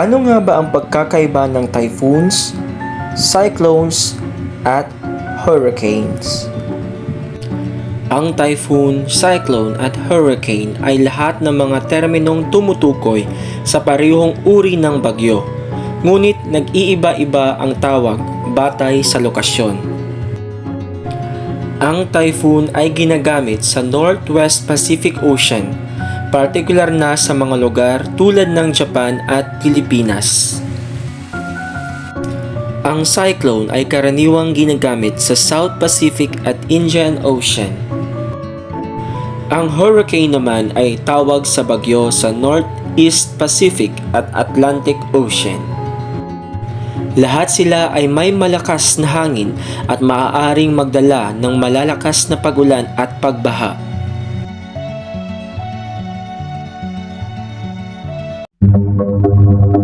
Ano nga ba ang pagkakaiba ng typhoons, cyclones, at hurricanes? Ang typhoon, cyclone at hurricane ay lahat ng mga terminong tumutukoy sa parehong uri ng bagyo. Ngunit nag-iiba-iba ang tawag batay sa lokasyon. Ang typhoon ay ginagamit sa Northwest Pacific Ocean, partikular na sa mga lugar tulad ng Japan at Pilipinas. Ang cyclone ay karaniwang ginagamit sa South Pacific at Indian Ocean. Ang hurricane naman ay tawag sa bagyo sa Northeast Pacific at Atlantic Ocean. Lahat sila ay may malakas na hangin at maaaring magdala ng malalakas na pagulan at pagbaha. Thank you.